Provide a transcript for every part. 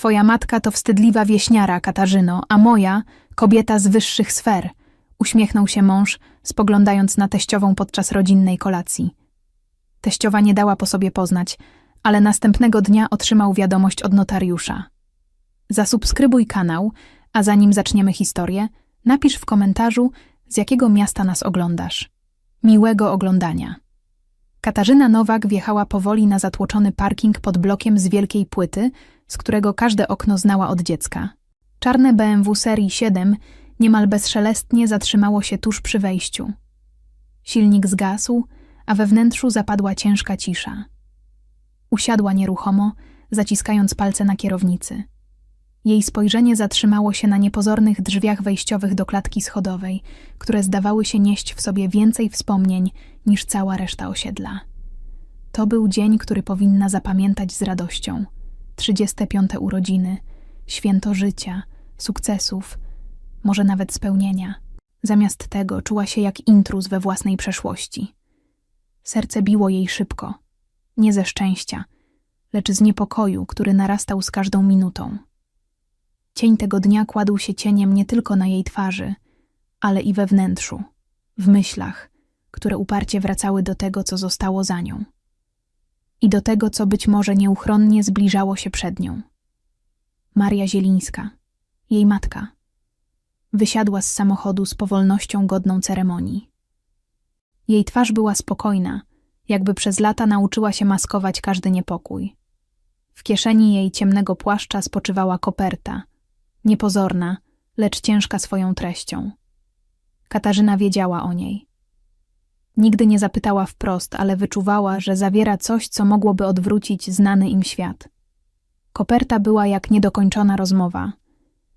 Twoja matka to wstydliwa wieśniara, Katarzyno, a moja kobieta z wyższych sfer. Uśmiechnął się mąż, spoglądając na teściową podczas rodzinnej kolacji. Teściowa nie dała po sobie poznać, ale następnego dnia otrzymał wiadomość od notariusza. Zasubskrybuj kanał, a zanim zaczniemy historię, napisz w komentarzu, z jakiego miasta nas oglądasz. Miłego oglądania. Katarzyna Nowak wjechała powoli na zatłoczony parking pod blokiem z wielkiej płyty, z którego każde okno znała od dziecka. Czarne BMW serii 7 niemal bezszelestnie zatrzymało się tuż przy wejściu. Silnik zgasł, a we wnętrzu zapadła ciężka cisza. Usiadła nieruchomo, zaciskając palce na kierownicy. Jej spojrzenie zatrzymało się na niepozornych drzwiach wejściowych do klatki schodowej, które zdawały się nieść w sobie więcej wspomnień niż cała reszta osiedla. To był dzień, który powinna zapamiętać z radością. 35. urodziny, święto życia, sukcesów, może nawet spełnienia. Zamiast tego czuła się jak intruz we własnej przeszłości. Serce biło jej szybko, nie ze szczęścia, lecz z niepokoju, który narastał z każdą minutą. Cień tego dnia kładł się cieniem nie tylko na jej twarzy, ale i we wnętrzu, w myślach, które uparcie wracały do tego, co zostało za nią. I do tego, co być może nieuchronnie zbliżało się przed nią. Maria Zielińska, jej matka, wysiadła z samochodu z powolnością godną ceremonii. Jej twarz była spokojna, jakby przez lata nauczyła się maskować każdy niepokój. W kieszeni jej ciemnego płaszcza spoczywała koperta, niepozorna, lecz ciężka swoją treścią. Katarzyna wiedziała o niej. Nigdy nie zapytała wprost, ale wyczuwała, że zawiera coś, co mogłoby odwrócić znany im świat. Koperta była jak niedokończona rozmowa,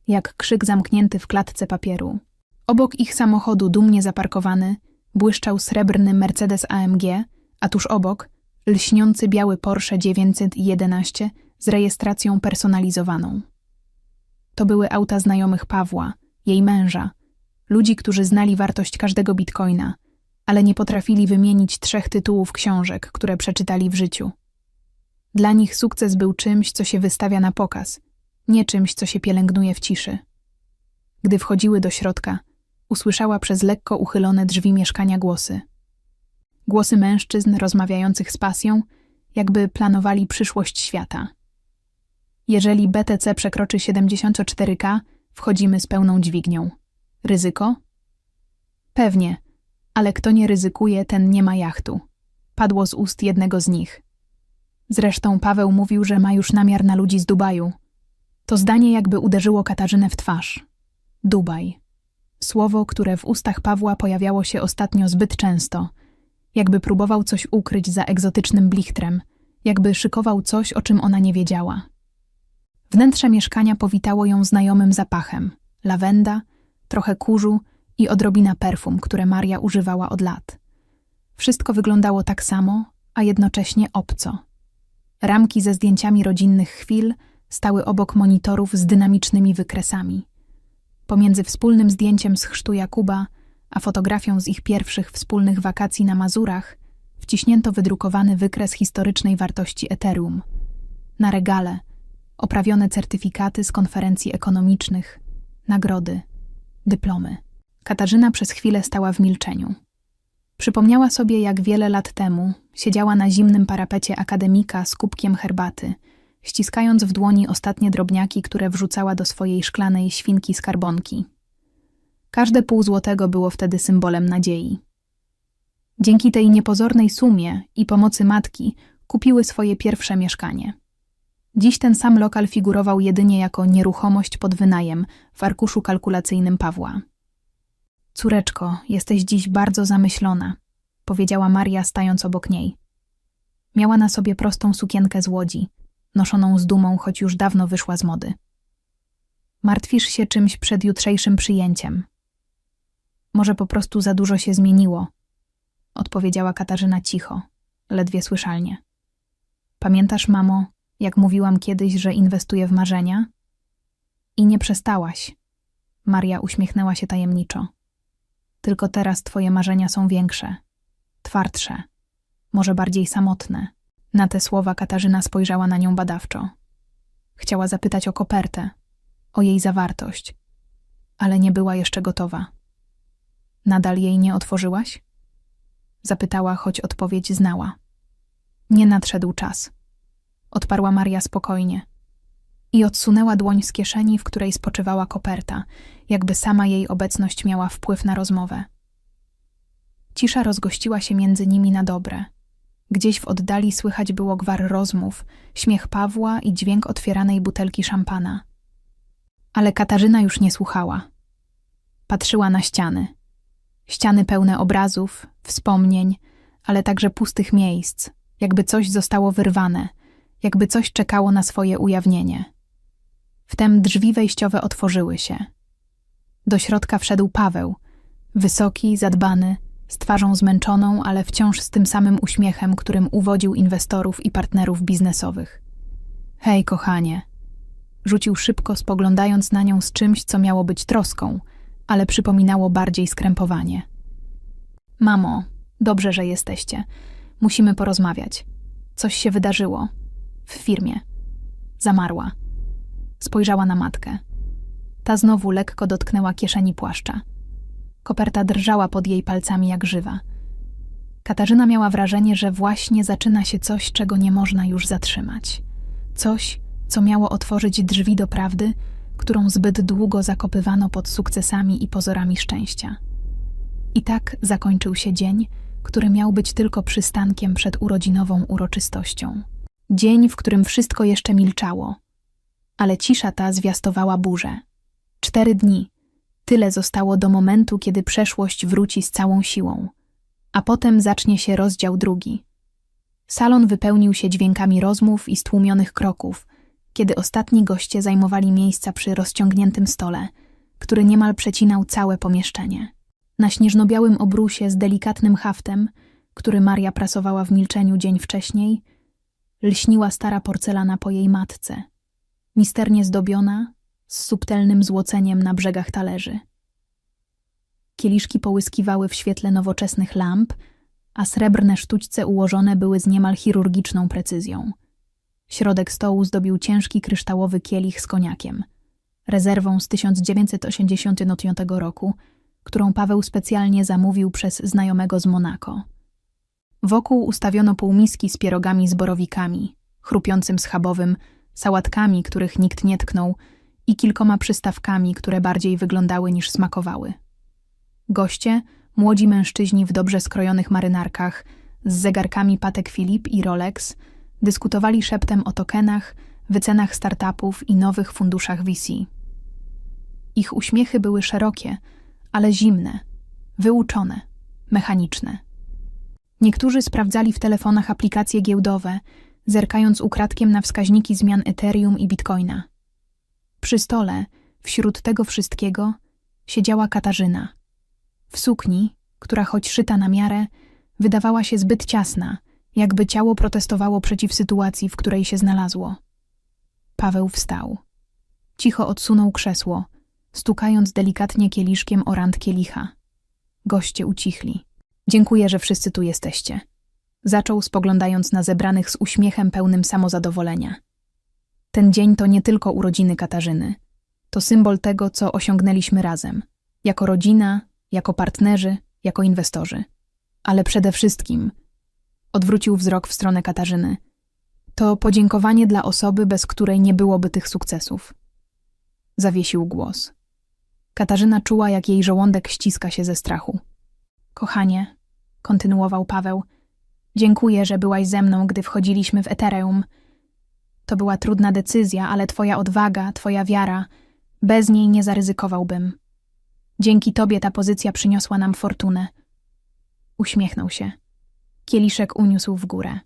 jak krzyk zamknięty w klatce papieru. Obok ich samochodu, dumnie zaparkowany, błyszczał srebrny Mercedes AMG, a tuż obok lśniący biały Porsche 911 z rejestracją personalizowaną. To były auta znajomych Pawła, jej męża, ludzi, którzy znali wartość każdego bitcoina, ale nie potrafili wymienić trzech tytułów książek, które przeczytali w życiu. Dla nich sukces był czymś, co się wystawia na pokaz, nie czymś, co się pielęgnuje w ciszy. Gdy wchodziły do środka, usłyszała przez lekko uchylone drzwi mieszkania głosy. Głosy mężczyzn rozmawiających z pasją, jakby planowali przyszłość świata. Jeżeli BTC przekroczy 74K, wchodzimy z pełną dźwignią. Ryzyko? Pewnie, ale kto nie ryzykuje, ten nie ma jachtu. Padło z ust jednego z nich. Zresztą Paweł mówił, że ma już namiar na ludzi z Dubaju. To zdanie jakby uderzyło Katarzynę w twarz. Dubaj. Słowo, które w ustach Pawła pojawiało się ostatnio zbyt często, jakby próbował coś ukryć za egzotycznym blichtrem, jakby szykował coś, o czym ona nie wiedziała. Wnętrze mieszkania powitało ją znajomym zapachem lawenda, trochę kurzu i odrobina perfum, które Maria używała od lat. Wszystko wyglądało tak samo, a jednocześnie obco. Ramki ze zdjęciami rodzinnych chwil stały obok monitorów z dynamicznymi wykresami. Pomiędzy wspólnym zdjęciem z chrztu Jakuba a fotografią z ich pierwszych wspólnych wakacji na Mazurach wciśnięto wydrukowany wykres historycznej wartości Ethereum. Na regale oprawione certyfikaty z konferencji ekonomicznych, nagrody, dyplomy. Katarzyna przez chwilę stała w milczeniu. Przypomniała sobie, jak wiele lat temu siedziała na zimnym parapecie akademika z kubkiem herbaty, ściskając w dłoni ostatnie drobniaki, które wrzucała do swojej szklanej świnki skarbonki. Każde pół złotego było wtedy symbolem nadziei. Dzięki tej niepozornej sumie i pomocy matki kupiły swoje pierwsze mieszkanie. Dziś ten sam lokal figurował jedynie jako nieruchomość pod wynajem w arkuszu kalkulacyjnym Pawła. Córeczko, jesteś dziś bardzo zamyślona, powiedziała Maria, stając obok niej. Miała na sobie prostą sukienkę z łodzi, noszoną z dumą, choć już dawno wyszła z mody. Martwisz się czymś przed jutrzejszym przyjęciem. Może po prostu za dużo się zmieniło, odpowiedziała Katarzyna cicho, ledwie słyszalnie. Pamiętasz, mamo, jak mówiłam kiedyś, że inwestuję w marzenia? I nie przestałaś. Maria uśmiechnęła się tajemniczo. Tylko teraz twoje marzenia są większe, twardsze, może bardziej samotne. Na te słowa Katarzyna spojrzała na nią badawczo. Chciała zapytać o kopertę, o jej zawartość, ale nie była jeszcze gotowa. Nadal jej nie otworzyłaś? Zapytała, choć odpowiedź znała. Nie nadszedł czas. Odparła Maria spokojnie. I odsunęła dłoń z kieszeni, w której spoczywała koperta, jakby sama jej obecność miała wpływ na rozmowę. Cisza rozgościła się między nimi na dobre. Gdzieś w oddali słychać było gwar rozmów, śmiech Pawła i dźwięk otwieranej butelki szampana. Ale Katarzyna już nie słuchała. Patrzyła na ściany. Ściany pełne obrazów, wspomnień, ale także pustych miejsc, jakby coś zostało wyrwane, jakby coś czekało na swoje ujawnienie. Wtem drzwi wejściowe otworzyły się. Do środka wszedł Paweł, wysoki, zadbany, z twarzą zmęczoną, ale wciąż z tym samym uśmiechem, którym uwodził inwestorów i partnerów biznesowych. Hej, kochanie. Rzucił szybko, spoglądając na nią z czymś, co miało być troską, ale przypominało bardziej skrępowanie. Mamo, dobrze, że jesteście. Musimy porozmawiać. Coś się wydarzyło. W firmie. Zamarła. Spojrzała na matkę. Ta znowu lekko dotknęła kieszeni płaszcza. Koperta drżała pod jej palcami jak żywa. Katarzyna miała wrażenie, że właśnie zaczyna się coś, czego nie można już zatrzymać. Coś, co miało otworzyć drzwi do prawdy, którą zbyt długo zakopywano pod sukcesami i pozorami szczęścia. I tak zakończył się dzień, który miał być tylko przystankiem przed urodzinową uroczystością. Dzień, w którym wszystko jeszcze milczało, ale cisza ta zwiastowała burzę. Cztery dni, Tyle zostało do momentu, kiedy przeszłość wróci z całą siłą, a potem zacznie się rozdział drugi. Salon wypełnił się dźwiękami rozmów i stłumionych kroków, kiedy ostatni goście zajmowali miejsca przy rozciągniętym stole, który niemal przecinał całe pomieszczenie. Na śnieżno-białym obrusie z delikatnym haftem, który Maria prasowała w milczeniu dzień wcześniej, lśniła stara porcelana po jej matce, misternie zdobiona, z subtelnym złoceniem na brzegach talerzy. Kieliszki połyskiwały w świetle nowoczesnych lamp, a srebrne sztućce ułożone były z niemal chirurgiczną precyzją. Środek stołu zdobił ciężki kryształowy kielich z koniakiem, rezerwą z 1985 roku, którą Paweł specjalnie zamówił przez znajomego z Monako. Wokół ustawiono półmiski z pierogami z borowikami, chrupiącym schabowym, sałatkami, których nikt nie tknął, i kilkoma przystawkami, które bardziej wyglądały niż smakowały. Goście, młodzi mężczyźni w dobrze skrojonych marynarkach, z zegarkami Patek Philippe i Rolex, dyskutowali szeptem o tokenach, wycenach startupów i nowych funduszach VC. Ich uśmiechy były szerokie, ale zimne, wyuczone, mechaniczne. Niektórzy sprawdzali w telefonach aplikacje giełdowe, zerkając ukradkiem na wskaźniki zmian Ethereum i Bitcoina. Przy stole, wśród tego wszystkiego, siedziała Katarzyna. W sukni, która choć szyta na miarę, wydawała się zbyt ciasna, jakby ciało protestowało przeciw sytuacji, w której się znalazło. Paweł wstał. Cicho odsunął krzesło, stukając delikatnie kieliszkiem o rand kielicha. Goście ucichli. Dziękuję, że wszyscy tu jesteście. Zaczął spoglądając na zebranych z uśmiechem pełnym samozadowolenia. Ten dzień to nie tylko urodziny Katarzyny. To symbol tego, co osiągnęliśmy razem. Jako rodzina, jako partnerzy, jako inwestorzy. Ale przede wszystkim odwrócił wzrok w stronę Katarzyny. To podziękowanie dla osoby, bez której nie byłoby tych sukcesów. Zawiesił głos. Katarzyna czuła, jak jej żołądek ściska się ze strachu. Kochanie, kontynuował Paweł, dziękuję, że byłaś ze mną, gdy wchodziliśmy w Ethereum – to była trudna decyzja, ale twoja odwaga, twoja wiara, bez niej nie zaryzykowałbym. Dzięki tobie ta pozycja przyniosła nam fortunę. Uśmiechnął się. Kieliszek uniósł w górę.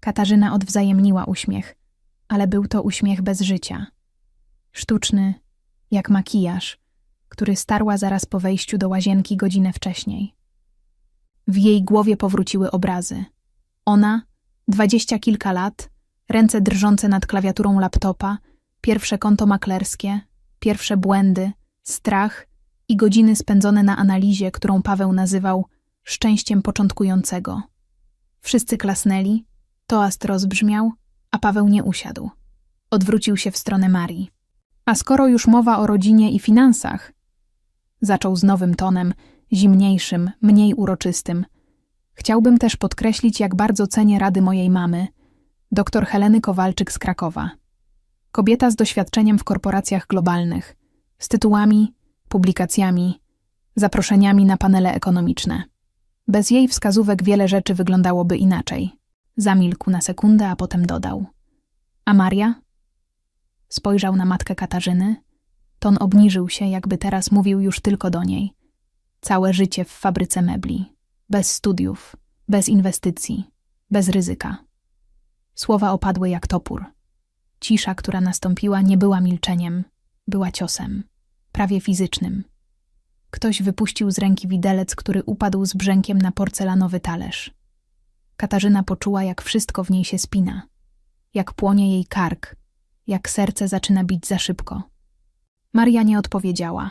Katarzyna odwzajemniła uśmiech, ale był to uśmiech bez życia. Sztuczny, jak makijaż, który starła zaraz po wejściu do łazienki godzinę wcześniej. W jej głowie powróciły obrazy. Ona, dwadzieścia kilka lat, ręce drżące nad klawiaturą laptopa, pierwsze konto maklerskie, pierwsze błędy, strach i godziny spędzone na analizie, którą Paweł nazywał szczęściem początkującego. Wszyscy klasnęli, toast rozbrzmiał, a Paweł nie usiadł. Odwrócił się w stronę Marii. A skoro już mowa o rodzinie i finansach, zaczął z nowym tonem, zimniejszym, mniej uroczystym. Chciałbym też podkreślić, jak bardzo cenię rady mojej mamy, dr Heleny Kowalczyk z Krakowa. Kobieta z doświadczeniem w korporacjach globalnych, z tytułami, publikacjami, zaproszeniami na panele ekonomiczne. Bez jej wskazówek wiele rzeczy wyglądałoby inaczej. Zamilkł na sekundę, a potem dodał. A Maria? Spojrzał na matkę Katarzyny. Ton obniżył się, jakby teraz mówił już tylko do niej. Całe życie w fabryce mebli. Bez studiów, bez inwestycji, bez ryzyka. Słowa opadły jak topór. Cisza, która nastąpiła, nie była milczeniem, była ciosem, prawie fizycznym. Ktoś wypuścił z ręki widelec, który upadł z brzękiem na porcelanowy talerz. Katarzyna poczuła, jak wszystko w niej się spina, jak płonie jej kark, jak serce zaczyna bić za szybko. Maria nie odpowiedziała.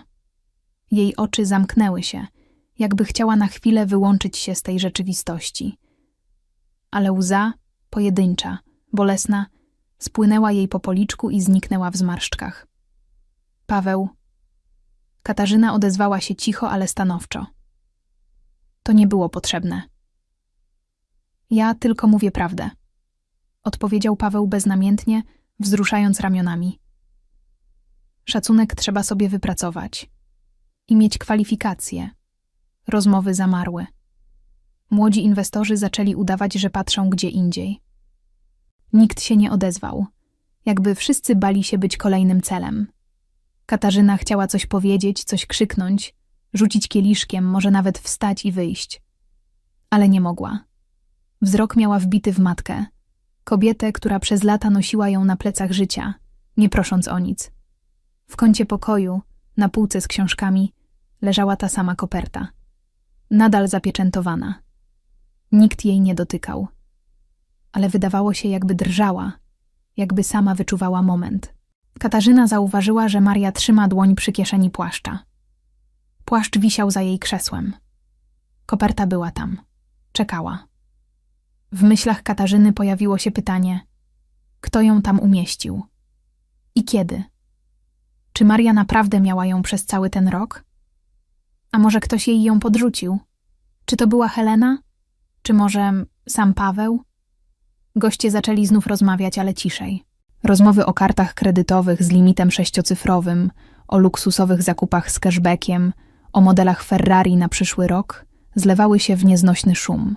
Jej oczy zamknęły się, jakby chciała na chwilę wyłączyć się z tej rzeczywistości. Ale łza, pojedyncza, bolesna, spłynęła jej po policzku i zniknęła w zmarszczkach. Paweł. Katarzyna odezwała się cicho, ale stanowczo. To nie było potrzebne. Ja tylko mówię prawdę. Odpowiedział Paweł beznamiętnie, wzruszając ramionami. Szacunek trzeba sobie wypracować i mieć kwalifikacje. Rozmowy zamarły. Młodzi inwestorzy zaczęli udawać, że patrzą gdzie indziej. Nikt się nie odezwał, jakby wszyscy bali się być kolejnym celem. Katarzyna chciała coś powiedzieć, coś krzyknąć, rzucić kieliszkiem, może nawet wstać i wyjść. Ale nie mogła. Wzrok miała wbity w matkę, kobietę, która przez lata nosiła ją na plecach życia, nie prosząc o nic. W kącie pokoju, na półce z książkami, leżała ta sama koperta. Nadal zapieczętowana. Nikt jej nie dotykał. Ale wydawało się, jakby drżała, jakby sama wyczuwała moment. Katarzyna zauważyła, że Maria trzyma dłoń przy kieszeni płaszcza. Płaszcz wisiał za jej krzesłem. Koperta była tam. Czekała. W myślach Katarzyny pojawiło się pytanie: kto ją tam umieścił? I kiedy? Czy Maria naprawdę miała ją przez cały ten rok? A może ktoś jej ją podrzucił? Czy to była Helena? Czy może sam Paweł? Goście zaczęli znów rozmawiać, ale ciszej. Rozmowy o kartach kredytowych z limitem sześciocyfrowym, o luksusowych zakupach z cashbackiem, o modelach Ferrari na przyszły rok zlewały się w nieznośny szum.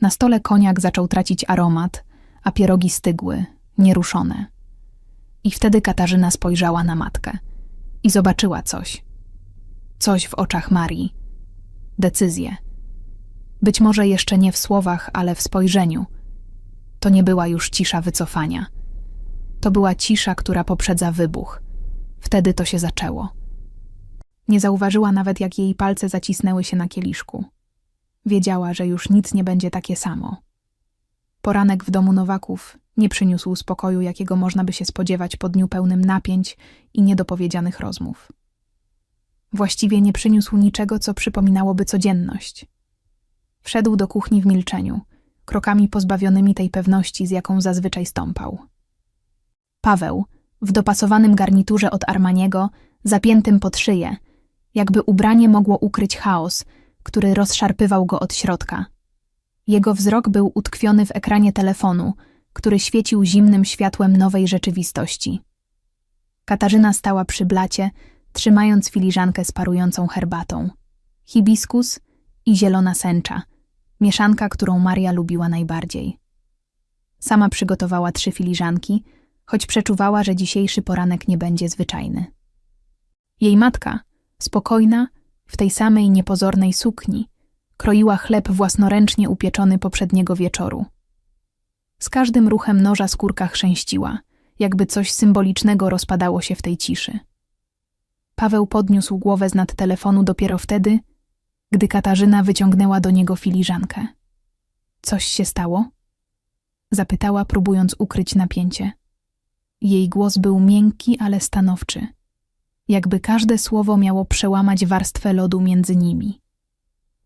Na stole koniak zaczął tracić aromat, a pierogi stygły, nieruszone. I wtedy Katarzyna spojrzała na matkę i zobaczyła coś. Coś w oczach Marii. Decyzję. Być może jeszcze nie w słowach, ale w spojrzeniu. To nie była już cisza wycofania. To była cisza, która poprzedza wybuch. Wtedy to się zaczęło. Nie zauważyła nawet, jak jej palce zacisnęły się na kieliszku. Wiedziała, że już nic nie będzie takie samo. Poranek w domu Nowaków nie przyniósł spokoju, jakiego można by się spodziewać po dniu pełnym napięć i niedopowiedzianych rozmów. Właściwie nie przyniósł niczego, co przypominałoby codzienność. Wszedł do kuchni w milczeniu, krokami pozbawionymi tej pewności, z jaką zazwyczaj stąpał. Paweł, w dopasowanym garniturze od Armaniego, zapiętym pod szyję, jakby ubranie mogło ukryć chaos, który rozszarpywał go od środka. Jego wzrok był utkwiony w ekranie telefonu, który świecił zimnym światłem nowej rzeczywistości. Katarzyna stała przy blacie, trzymając filiżankę z parującą herbatą. Hibiskus i zielona sęcza, mieszanka, którą Maria lubiła najbardziej. Sama przygotowała trzy filiżanki, choć przeczuwała, że dzisiejszy poranek nie będzie zwyczajny. Jej matka, spokojna, w tej samej niepozornej sukni, kroiła chleb własnoręcznie upieczony poprzedniego wieczoru. Z każdym ruchem noża skórka chrzęściła, jakby coś symbolicznego rozpadało się w tej ciszy. Paweł podniósł głowę z nad telefonu dopiero wtedy, gdy Katarzyna wyciągnęła do niego filiżankę. Coś się stało? Zapytała, próbując ukryć napięcie. Jej głos był miękki, ale stanowczy, jakby każde słowo miało przełamać warstwę lodu między nimi.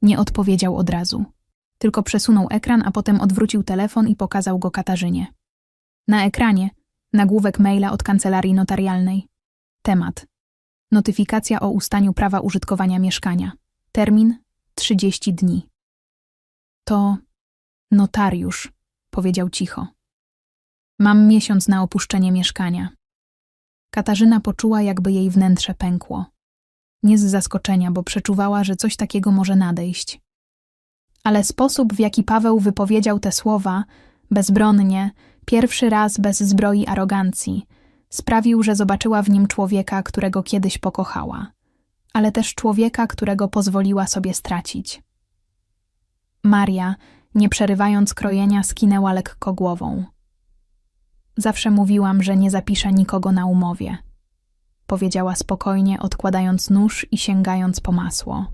Nie odpowiedział od razu, tylko przesunął ekran, a potem odwrócił telefon i pokazał go Katarzynie. Na ekranie, Nagłówek maila od kancelarii notarialnej. Temat. Notyfikacja o ustaniu prawa użytkowania mieszkania. Termin 30 dni. To notariusz, powiedział cicho. Mam miesiąc na opuszczenie mieszkania. Katarzyna poczuła, jakby jej wnętrze pękło. Nie z zaskoczenia, bo przeczuwała, że coś takiego może nadejść. Ale sposób, w jaki Paweł wypowiedział te słowa, bezbronnie, pierwszy raz bez zbroi arogancji, sprawił, że zobaczyła w nim człowieka, którego kiedyś pokochała, ale też człowieka, którego pozwoliła sobie stracić. Maria, nie przerywając krojenia, skinęła lekko głową. Zawsze mówiłam, że nie zapiszę nikogo na umowie. Powiedziała spokojnie, odkładając nóż i sięgając po masło.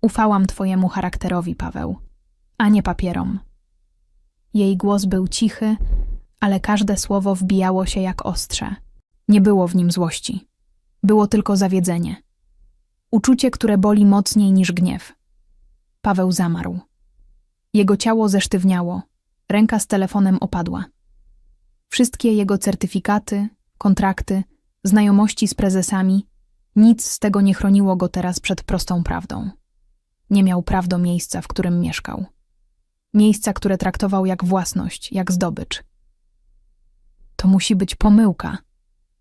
Ufałam twojemu charakterowi, Paweł, a nie papierom. Jej głos był cichy, ale każde słowo wbijało się jak ostrze. Nie było w nim złości. Było tylko zawiedzenie. Uczucie, które boli mocniej niż gniew. Paweł zamarł. Jego ciało zesztywniało, ręka z telefonem opadła. Wszystkie jego certyfikaty, kontrakty, znajomości z prezesami, nic z tego nie chroniło go teraz przed prostą prawdą. Nie miał praw do miejsca, w którym mieszkał. Miejsca, które traktował jak własność, jak zdobycz. To musi być pomyłka.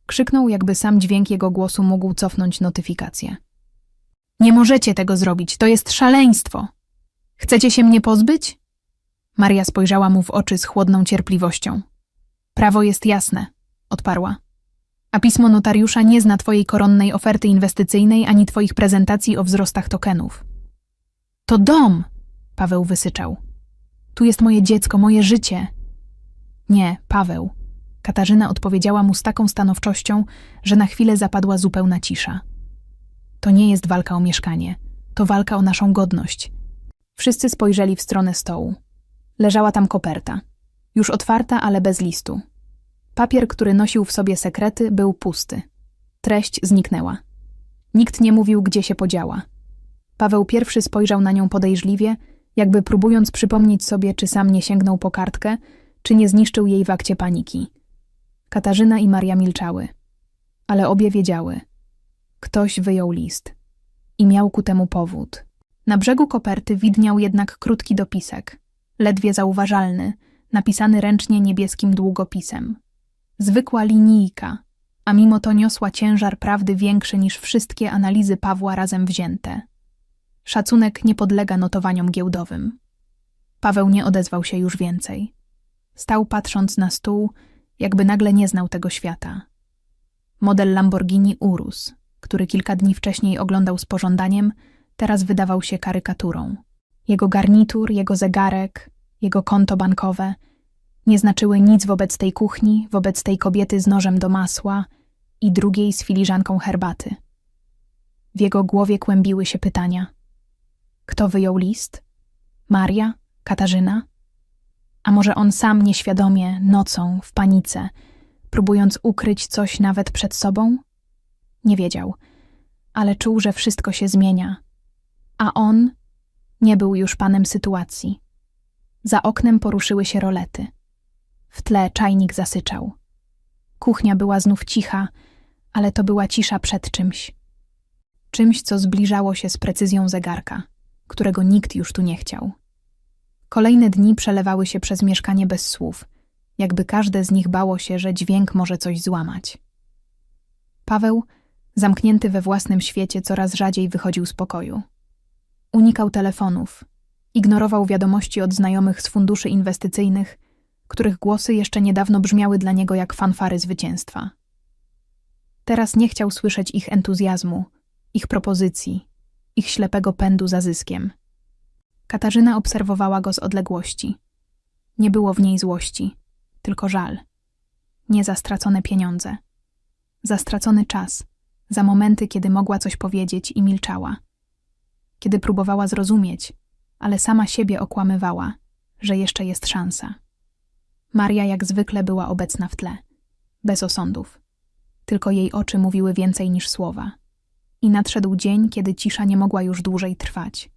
Krzyknął, jakby sam dźwięk jego głosu mógł cofnąć notyfikację. Nie możecie tego zrobić, to jest szaleństwo. Chcecie się mnie pozbyć? Maria spojrzała mu w oczy z chłodną cierpliwością. Prawo jest jasne, odparła. A pismo notariusza nie zna twojej koronnej oferty inwestycyjnej ani twoich prezentacji o wzrostach tokenów. To dom, Paweł wysyczał. Tu jest moje dziecko, moje życie. Nie, Paweł. Katarzyna odpowiedziała mu z taką stanowczością, że na chwilę zapadła zupełna cisza. To nie jest walka o mieszkanie, to walka o naszą godność. Wszyscy spojrzeli w stronę stołu. Leżała tam koperta. Już otwarta, ale bez listu. Papier, który nosił w sobie sekrety, był pusty. Treść zniknęła. Nikt nie mówił, gdzie się podziała. Paweł pierwszy spojrzał na nią podejrzliwie, jakby próbując przypomnieć sobie, czy sam nie sięgnął po kartkę, czy nie zniszczył jej w akcie paniki. Katarzyna i Maria milczały, ale obie wiedziały. Ktoś wyjął list. I miał ku temu powód. Na brzegu koperty widniał jednak krótki dopisek, ledwie zauważalny, napisany ręcznie niebieskim długopisem. Zwykła linijka, a mimo to niosła ciężar prawdy większy niż wszystkie analizy Pawła razem wzięte. Szacunek nie podlega notowaniom giełdowym. Paweł nie odezwał się już więcej. Stał patrząc na stół, jakby nagle nie znał tego świata. Model Lamborghini Urus, który kilka dni wcześniej oglądał z pożądaniem, teraz wydawał się karykaturą. Jego garnitur, jego zegarek, jego konto bankowe nie znaczyły nic wobec tej kuchni, wobec tej kobiety z nożem do masła i drugiej z filiżanką herbaty. W jego głowie kłębiły się pytania – kto wyjął list? Maria? Katarzyna? A może on sam nieświadomie, nocą, w panice, próbując ukryć coś nawet przed sobą? Nie wiedział, ale czuł, że wszystko się zmienia. A on nie był już panem sytuacji. Za oknem poruszyły się rolety. W tle czajnik zasyczał. Kuchnia była znów cicha, ale to była cisza przed czymś. Czymś, co zbliżało się z precyzją zegarka którego nikt już tu nie chciał. Kolejne dni przelewały się przez mieszkanie bez słów, jakby każde z nich bało się, że dźwięk może coś złamać. Paweł, zamknięty we własnym świecie, coraz rzadziej wychodził z pokoju. Unikał telefonów, ignorował wiadomości od znajomych z funduszy inwestycyjnych, których głosy jeszcze niedawno brzmiały dla niego jak fanfary zwycięstwa. Teraz nie chciał słyszeć ich entuzjazmu, ich propozycji, ich ślepego pędu za zyskiem. Katarzyna obserwowała go z odległości. Nie było w niej złości, tylko żal. Nie za stracone pieniądze. Za stracony czas, za momenty, kiedy mogła coś powiedzieć i milczała. Kiedy próbowała zrozumieć, ale sama siebie okłamywała, że jeszcze jest szansa. Maria jak zwykle była obecna w tle, bez osądów. Tylko jej oczy mówiły więcej niż słowa. I nadszedł dzień, kiedy cisza nie mogła już dłużej trwać.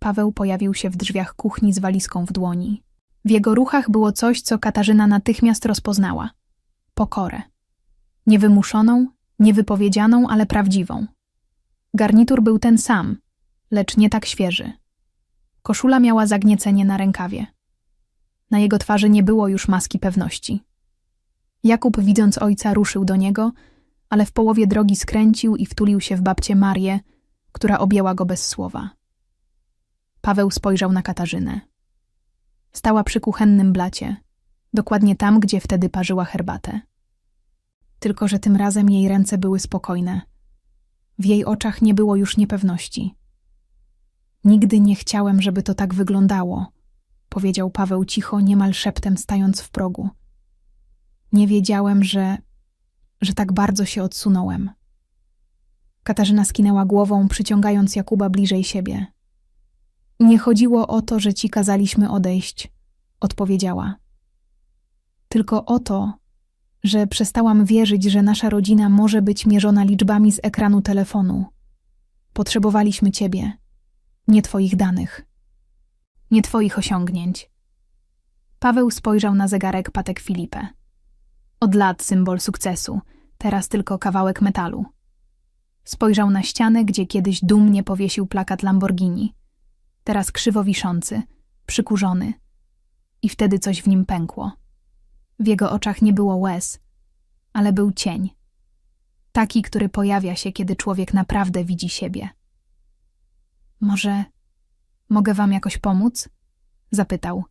Paweł pojawił się w drzwiach kuchni z walizką w dłoni. W jego ruchach było coś, co Katarzyna natychmiast rozpoznała. pokorę. Niewymuszoną, niewypowiedzianą, ale prawdziwą. Garnitur był ten sam, lecz nie tak świeży. Koszula miała zagniecenie na rękawie. Na jego twarzy nie było już maski pewności. Jakub, widząc ojca, ruszył do niego, ale w połowie drogi skręcił i wtulił się w babcię Marię, która objęła go bez słowa. Paweł spojrzał na Katarzynę. Stała przy kuchennym blacie, dokładnie tam, gdzie wtedy parzyła herbatę. Tylko, że tym razem jej ręce były spokojne. W jej oczach nie było już niepewności. Nigdy nie chciałem, żeby to tak wyglądało, powiedział Paweł cicho, niemal szeptem stając w progu. Nie wiedziałem, że. że tak bardzo się odsunąłem. Katarzyna skinęła głową, przyciągając Jakuba bliżej siebie. Nie chodziło o to, że ci kazaliśmy odejść, odpowiedziała. Tylko o to, że przestałam wierzyć, że nasza rodzina może być mierzona liczbami z ekranu telefonu. Potrzebowaliśmy ciebie, nie twoich danych, nie twoich osiągnięć. Paweł spojrzał na zegarek Patek Filipę. Od lat symbol sukcesu, teraz tylko kawałek metalu. Spojrzał na ścianę, gdzie kiedyś dumnie powiesił plakat Lamborghini. Teraz krzywo wiszący, przykurzony. I wtedy coś w nim pękło. W jego oczach nie było łez, ale był cień. Taki, który pojawia się, kiedy człowiek naprawdę widzi siebie. Może mogę wam jakoś pomóc? Zapytał.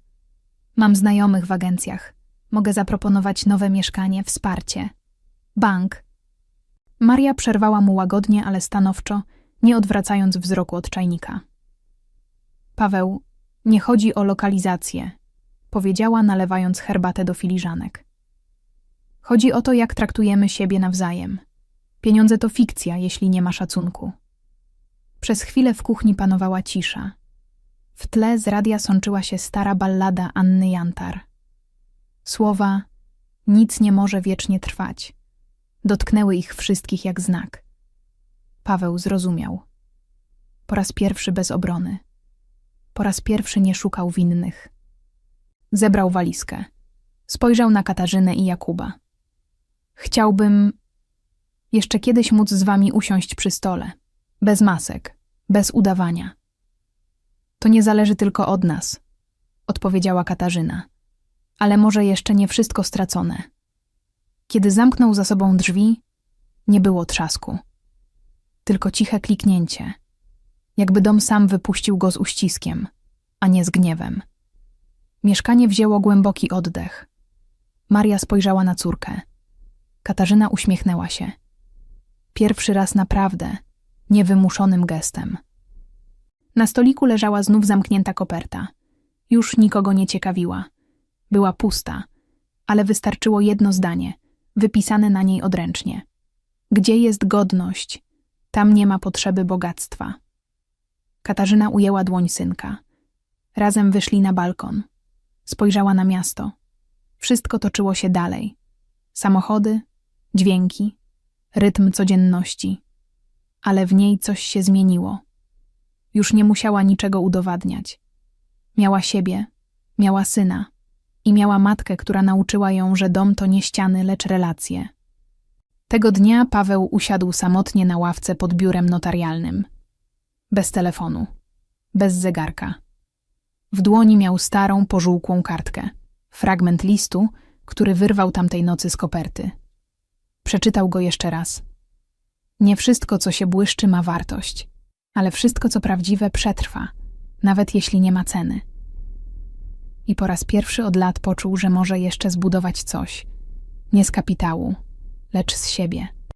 Mam znajomych w agencjach. Mogę zaproponować nowe mieszkanie, wsparcie. Bank. Maria przerwała mu łagodnie, ale stanowczo, nie odwracając wzroku od czajnika. Paweł, nie chodzi o lokalizację, powiedziała, nalewając herbatę do filiżanek. Chodzi o to, jak traktujemy siebie nawzajem. Pieniądze to fikcja, jeśli nie ma szacunku. Przez chwilę w kuchni panowała cisza. W tle z radia sączyła się stara ballada Anny Jantar. Słowa nic nie może wiecznie trwać. Dotknęły ich wszystkich jak znak. Paweł zrozumiał. Po raz pierwszy bez obrony. Po raz pierwszy nie szukał winnych. Zebrał walizkę. Spojrzał na Katarzynę i Jakuba. Chciałbym jeszcze kiedyś móc z wami usiąść przy stole. Bez masek, bez udawania. To nie zależy tylko od nas, odpowiedziała Katarzyna. Ale może jeszcze nie wszystko stracone. Kiedy zamknął za sobą drzwi, nie było trzasku. Tylko ciche kliknięcie, jakby dom sam wypuścił go z uściskiem, a nie z gniewem. Mieszkanie wzięło głęboki oddech. Maria spojrzała na córkę. Katarzyna uśmiechnęła się. Pierwszy raz naprawdę, niewymuszonym gestem. Na stoliku leżała znów zamknięta koperta. Już nikogo nie ciekawiła. Była pusta, ale wystarczyło jedno zdanie, wypisane na niej odręcznie. Gdzie jest godność, tam nie ma potrzeby bogactwa. Katarzyna ujęła dłoń synka. Razem wyszli na balkon. Spojrzała na miasto. Wszystko toczyło się dalej. Samochody, dźwięki, rytm codzienności. Ale w niej coś się zmieniło. Już nie musiała niczego udowadniać. Miała siebie, miała syna i miała matkę, która nauczyła ją, że dom to nie ściany, lecz relacje. Tego dnia Paweł usiadł samotnie na ławce pod biurem notarialnym. Bez telefonu, bez zegarka. W dłoni miał starą, pożółkłą kartkę, fragment listu, który wyrwał tamtej nocy z koperty. Przeczytał go jeszcze raz. Nie wszystko, co się błyszczy, ma wartość, ale wszystko, co prawdziwe, przetrwa, nawet jeśli nie ma ceny. I po raz pierwszy od lat poczuł, że może jeszcze zbudować coś, nie z kapitału, lecz z siebie.